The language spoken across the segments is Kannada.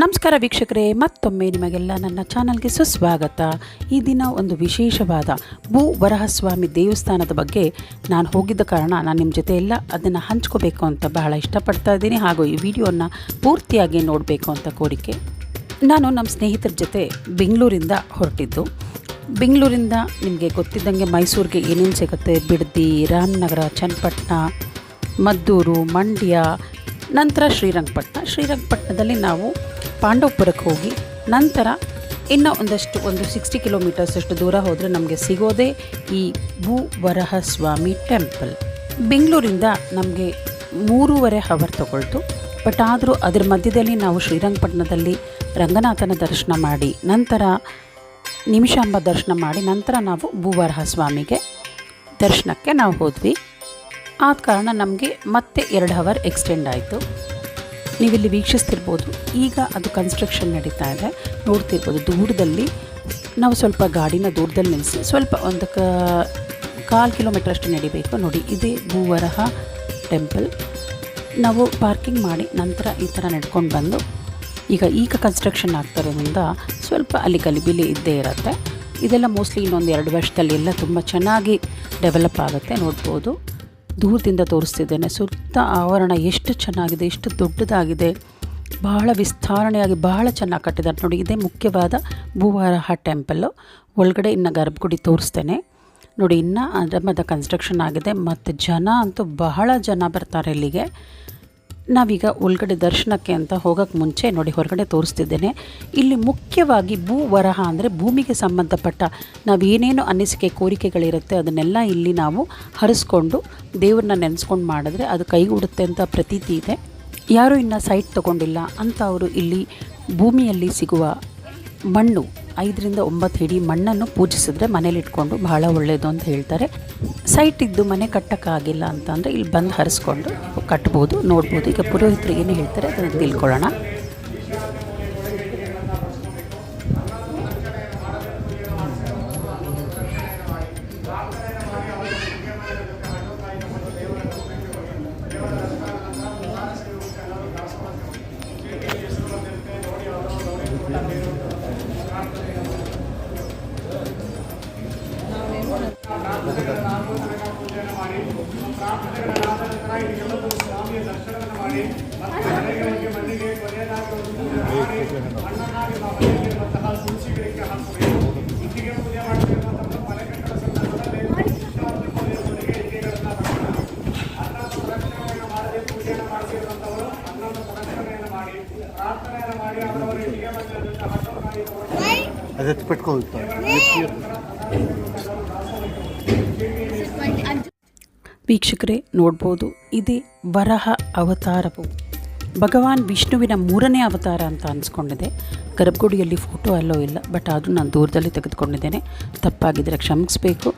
ನಮಸ್ಕಾರ ವೀಕ್ಷಕರೇ, ಮತ್ತೊಮ್ಮೆ ನಿಮಗೆಲ್ಲ ನನ್ನ ಚಾನಲ್ಗೆ ಸುಸ್ವಾಗತ. ಈ ದಿನ ಒಂದು ವಿಶೇಷವಾದ ಭೂ ವರಹಸ್ವಾಮಿ ದೇವಸ್ಥಾನದ ಬಗ್ಗೆ ನಾನು ಹೋಗಿದ್ದ ಕಾರಣ ನಾನು ನಿಮ್ಮ ಜೊತೆ ಎಲ್ಲ ಅದನ್ನು ಹಂಚ್ಕೋಬೇಕು ಅಂತ ಬಹಳ ಇಷ್ಟಪಡ್ತಾ ಇದ್ದೀನಿ. ಹಾಗೂ ಈ ವಿಡಿಯೋನ ಪೂರ್ತಿಯಾಗಿ ನೋಡಬೇಕು ಅಂತ ಕೋರಿಕೆ ನಾನು ನಮ್ಮ ಸ್ನೇಹಿತರ ಜೊತೆ ಬೆಂಗಳೂರಿಂದ ಹೊರಟಿದ್ದು. ಬೆಂಗಳೂರಿಂದ ನಿಮಗೆ ಗೊತ್ತಿದ್ದಂಗೆ ಮೈಸೂರಿಗೆ ಏನೇನು ಸಿಗುತ್ತೆ? ಬಿಡದಿ, ರಾಮನಗರ, ಚನ್ನಪಟ್ಟಣ, ಮದ್ದೂರು, ಮಂಡ್ಯ, ನಂತರ ಶ್ರೀರಂಗಪಟ್ಟಣ. ಶ್ರೀರಂಗಪಟ್ಟಣದಲ್ಲಿ ನಾವು ಪಾಂಡವಪುರಕ್ಕೆ ಹೋಗಿ ನಂತರ ಇನ್ನೂ ಒಂದಷ್ಟು ಒಂದು ಸಿಕ್ಸ್ಟಿ ಕಿಲೋಮೀಟರ್ಸ್ ಅಷ್ಟು ದೂರ ಹೋದರೆ ನಮಗೆ ಸಿಗೋದೇ ಈ ಭೂ ವರಹ ಸ್ವಾಮಿ ಟೆಂಪಲ್ ಬೆಂಗಳೂರಿಂದ ನಮಗೆ ಮೂರುವರೆ ಹವರ್ ತಗೊಳ್ತು. ಬಟ್ ಆದರೂ ಅದರ ಮಧ್ಯದಲ್ಲಿ ನಾವು ಶ್ರೀರಂಗಪಟ್ಟಣದಲ್ಲಿ ರಂಗನಾಥನ ದರ್ಶನ ಮಾಡಿ ನಂತರ ನಿಮಿಷಾಂಬ ದರ್ಶನ ಮಾಡಿ ನಂತರ ನಾವು ಭೂವರಹ ಸ್ವಾಮಿಗೆ ದರ್ಶನಕ್ಕೆ ನಾವು ಹೋದ್ವಿ. ಆದ ಕಾರಣ ನಮಗೆ ಮತ್ತೆ ಎರಡು ಹವರ್ ಎಕ್ಸ್ಟೆಂಡ್ ಆಯಿತು. ನೀವಿಲ್ಲಿ ವೀಕ್ಷಿಸ್ತಿರ್ಬೋದು. ಈಗ ಅದು ಕನ್ಸ್ಟ್ರಕ್ಷನ್ ನಡೀತಾ ಇದೆ. ನೋಡ್ತಿರ್ಬೋದು ದೂರದಲ್ಲಿ. ನಾವು ಸ್ವಲ್ಪ ಗಾಡಿನ ದೂರದಲ್ಲಿ ನಿಲ್ಲಿಸಿ ಸ್ವಲ್ಪ ಒಂದು ಕ, ಕಾಲು ಕಿಲೋಮೀಟರ್ ಅಷ್ಟು ನಡಿಬೇಕು ನೋಡಿ. ಇದೇ ಭೂವರಹ ಟೆಂಪಲ್ ನಾವು ಪಾರ್ಕಿಂಗ್ ಮಾಡಿ ನಂತರ ಈ ಥರ ನಡ್ಕೊಂಡು ಬಂದು, ಈಗ ಈಗ ಕನ್ಸ್ಟ್ರಕ್ಷನ್ ಆಗ್ತಿರೋದ್ರಿಂದ ಸ್ವಲ್ಪ ಅಲ್ಲಿ ಗಲಿಬಿಲಿ ಇದ್ದೇ ಇರುತ್ತೆ. ಇದೆಲ್ಲ ಮೋಸ್ಟ್ಲಿ ಇನ್ನೊಂದು ಎರಡು ವರ್ಷದಲ್ಲಿ ಎಲ್ಲ ತುಂಬ ಚೆನ್ನಾಗಿ ಡೆವಲಪ್ ಆಗುತ್ತೆ ನೋಡ್ಬೋದು. ದೂರದಿಂದ ತೋರಿಸ್ತಿದ್ದೇನೆ. ಸುತ್ತ ಆವರಣ ಎಷ್ಟು ಚೆನ್ನಾಗಿದೆ, ಎಷ್ಟು ದೊಡ್ಡದಾಗಿದೆ. ಬಹಳ ವಿಸ್ತಾರಣೆಯಾಗಿ ಬಹಳ ಚೆನ್ನಾಗಿ ಕಟ್ಟಿದ್ದಾರೆ. ನೋಡಿ, ಇದೇ ಮುಖ್ಯವಾದ ಭೂವಾರಹ ಟೆಂಪಲ್ಲು ಒಳಗಡೆ ಇನ್ನು ಗರ್ಭಗುಡಿ ತೋರಿಸ್ತೇನೆ. ನೋಡಿ, ಇನ್ನು ಮದ ಕನ್ಸ್ಟ್ರಕ್ಷನ್ ಆಗಿದೆ. ಮತ್ತು ಜನ ಅಂತೂ ಬಹಳ ಜನ ಬರ್ತಾರೆ ಇಲ್ಲಿಗೆ. ನಾವೀಗ ಒಳಗಡೆ ದರ್ಶನಕ್ಕೆ ಅಂತ ಹೋಗೋಕ್ಕೆ ಮುಂಚೆ ನೋಡಿ ಹೊರಗಡೆ ತೋರಿಸ್ತಿದ್ದೇನೆ. ಇಲ್ಲಿ ಮುಖ್ಯವಾಗಿ ಭೂ ವರಹ ಅಂದರೆ ಭೂಮಿಗೆ ಸಂಬಂಧಪಟ್ಟ ನಾವು ಏನೇನು ಅನಿಸಿಕೆ ಕೋರಿಕೆಗಳಿರುತ್ತೆ ಅದನ್ನೆಲ್ಲ ಇಲ್ಲಿ ನಾವು ಹರಿಸ್ಕೊಂಡು ದೇವ್ರನ್ನ ನೆನೆಸ್ಕೊಂಡು ಮಾಡಿದ್ರೆ ಅದು ಕೈಗೂಡುತ್ತೆ ಅಂತ ಪ್ರತೀತಿ ಇದೆ. ಯಾರೂ ಇನ್ನೂ ಸೈಟ್ ತಗೊಂಡಿಲ್ಲ ಅಂತ ಅವರು ಇಲ್ಲಿ ಭೂಮಿಯಲ್ಲಿ ಸಿಗುವ ಮಣ್ಣು ಐದರಿಂದ ಒಂಬತ್ತು ಹಿಡಿ ಮಣ್ಣನ್ನು ಪೂಜಿಸಿದ್ರೆ ಮನೇಲಿ ಇಟ್ಕೊಂಡು ಬಹಳ ಒಳ್ಳೆಯದು ಅಂತ ಹೇಳ್ತಾರೆ. ಸೈಟ್ ಇದ್ದು ಮನೆ ಕಟ್ಟೋಕ್ಕಾಗಿಲ್ಲ ಅಂತಂದರೆ ಇಲ್ಲಿ ಬಂದು ಹರಿಸ್ಕೊಂಡು ಕಟ್ಬೋದು, ನೋಡ್ಬೋದು. ಈಗ ಪುರೋಹಿತರು ಏನು ಹೇಳ್ತಾರೆ ಅದನ್ನು ತಿಳ್ಕೊಳ್ಳೋಣ. ಸಾರ್ವಜನಿಕ ಪೂಜೆಯನ್ನು ಮಾಡಿ ಪ್ರಾರ್ಥನೆಗಳ ನಂತರ ಈ ಎಲ್ಲವೂ ಸ್ವಾಮಿಯ ದರ್ಶನವನ್ನು ಮಾಡಿ ಮತ್ತು ಮನೆಗಳಿಗೆ ಮನೆಗೆ ಕೊನೆಯದಾಗಿ ಒಂದು ಪೂಜೆ ಮಾಡಿ ಅಣ್ಣನಾಗಿ ಮನೆಯಲ್ಲಿರುವಂತಹ ತುಳಸಿಗಳಿಗೆ ಹಾಕಬೇಕು ಇಟ್ಟಿಗೆ ಪೂಜೆ ಮಾಡಬೇಕು ಅದಕ್ಕೆ ಪೆಟ್ಕೊಳ್ಳುತ್ತಾರೆ ವೀಕ್ಷಕರೇ, ನೋಡ್ಬೋದು, ಇದೇ ವರಹ ಅವತಾರವು. ಭಗವಾನ್ ವಿಷ್ಣುವಿನ ಮೂರನೇ ಅವತಾರ ಅಂತ ಅನಿಸ್ಕೊಂಡಿದೆ. ಗರ್ಭಗುಡಿಯಲ್ಲಿ ಫೋಟೋ ಅಲ್ಲೋ ಇಲ್ಲ ಬಟ್ ಆದರೂ ನಾನು ದೂರದಲ್ಲಿ ತೆಗೆದುಕೊಂಡಿದ್ದೇನೆ. ತಪ್ಪಾಗಿದ್ದರೆ ಕ್ಷಮಿಸಬೇಕು.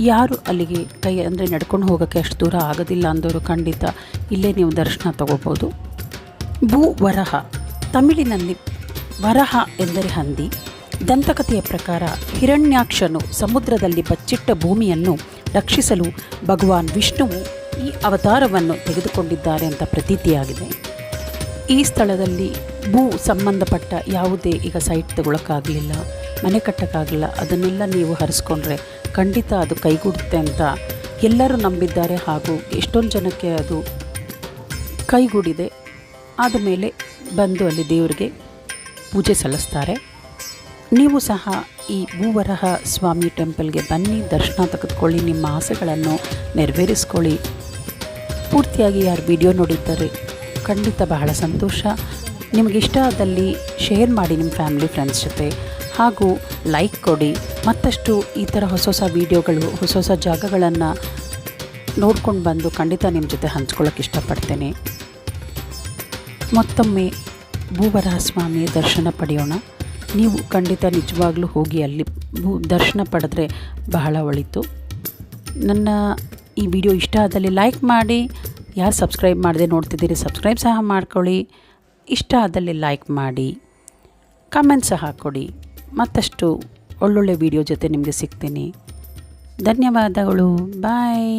ಯಾರು ಅಲ್ಲಿಗೆ ಕೈ ಅಂದರೆ ನಡ್ಕೊಂಡು ಹೋಗೋಕ್ಕೆ ಅಷ್ಟು ದೂರ ಆಗೋದಿಲ್ಲ ಅಂದವರು ಖಂಡಿತ ಇಲ್ಲೇ ನೀವು ದರ್ಶನ ತಗೋಬೋದು. ಭೂ ವರಹ. ತಮಿಳಿನಲ್ಲಿ ವರಹ ಎಂದರೆ ಹಂದಿ. ದಂತಕಥೆಯ ಪ್ರಕಾರ ಹಿರಣ್ಯಾಕ್ಷನು ಸಮುದ್ರದಲ್ಲಿ ಬಚ್ಚಿಟ್ಟ ಭೂಮಿಯನ್ನು ರಕ್ಷಿಸಲು ಭಗವಾನ್ ವಿಷ್ಣುವು ಈ ಅವತಾರವನ್ನು ತೆಗೆದುಕೊಂಡಿದ್ದಾರೆ ಅಂತ ಪ್ರತೀತಿಯಾಗಿದೆ. ಈ ಸ್ಥಳದಲ್ಲಿ ಭೂ ಸಂಬಂಧಪಟ್ಟ ಯಾವುದೇ ಈಗ ಸೈಟ್ ತಗೊಳಕ್ಕಾಗಲಿಲ್ಲ, ಮನೆ ಕಟ್ಟೋಕ್ಕಾಗಲಿಲ್ಲ, ಅದನ್ನೆಲ್ಲ ನೀವು ಹರಿಸ್ಕೊಂಡ್ರೆ ಖಂಡಿತ ಅದು ಕೈಗೂಡುತ್ತೆ ಅಂತ ಎಲ್ಲರೂ ನಂಬಿದ್ದಾರೆ ಹಾಗೂ ಎಷ್ಟೊಂದು ಜನಕ್ಕೆ ಅದು ಕೈಗೂಡಿದೆ. ಆದ ಮೇಲೆ ಬಂದು ಅಲ್ಲಿ ದೇವರಿಗೆ ಪೂಜೆ ಸಲ್ಲಿಸ್ತಾರೆ. ನೀವು ಸಹ ಈ ಭೂವರಹ ಸ್ವಾಮಿ ಟೆಂಪಲ್ಗೆ ಬನ್ನಿ, ದರ್ಶನ ತೆಗೆದುಕೊಳ್ಳಿ, ನಿಮ್ಮ ಆಸೆಗಳನ್ನು ನೆರವೇರಿಸ್ಕೊಳ್ಳಿ. ಪೂರ್ತಿಯಾಗಿ ಯಾರು ವಿಡಿಯೋ ನೋಡಿದ್ದಾರೆ ಖಂಡಿತ ಬಹಳ ಸಂತೋಷ. ನಿಮಗೆ ಇಷ್ಟ ಆದಲ್ಲಿ ಶೇರ್ ಮಾಡಿ ನಿಮ್ಮ ಫ್ಯಾಮಿಲಿ ಫ್ರೆಂಡ್ಸ್ ಜೊತೆ. ಹಾಗೂ ಲೈಕ್ ಕೊಡಿ, ಮತ್ತಷ್ಟು ಈ ಥರ ಹೊಸ ಹೊಸ ವೀಡಿಯೋಗಳು, ಹೊಸ ಹೊಸ ಜಾಗಗಳನ್ನು ನೋಡ್ಕೊಂಡು ಬಂದು ಖಂಡಿತ ನಿಮ್ಮ ಜೊತೆ ಹಂಚ್ಕೊಳ್ಳೋಕೆ ಇಷ್ಟಪಡ್ತೇನೆ. ಮತ್ತೊಮ್ಮೆ ಭೂವರಹ ಸ್ವಾಮಿಯ ದರ್ಶನ ಪಡೆಯೋಣ. ನೀವು ಖಂಡಿತ ನಿಜವಾಗ್ಲೂ ಹೋಗಿ ಅಲ್ಲಿ ದರ್ಶನ ಪಡೆದ್ರೆ ಬಹಳ ಒಳಿತು. ನನ್ನ ಈ ವಿಡಿಯೋ ಇಷ್ಟ ಆದಲ್ಲಿ ಲೈಕ್ ಮಾಡಿ, ಯಾರು ಸಬ್ಸ್ಕ್ರೈಬ್ ಮಾಡದೆ ನೋಡ್ತಿದ್ದೀರಿ ಸಬ್ಸ್ಕ್ರೈಬ್ ಸಹ ಮಾಡ್ಕೊಳ್ಳಿ, ಇಷ್ಟ ಆದಲ್ಲಿ ಲೈಕ್ ಮಾಡಿ, ಕಮೆಂಟ್ ಸಹ ಕೊಡಿ. ಮತ್ತಷ್ಟು ಒಳ್ಳೊಳ್ಳೆ ವಿಡಿಯೋ ಜೊತೆ ನಿಮಗೆ ಸಿಗ್ತೀನಿ. ಧನ್ಯವಾದಗಳು, ಬಾಯ್.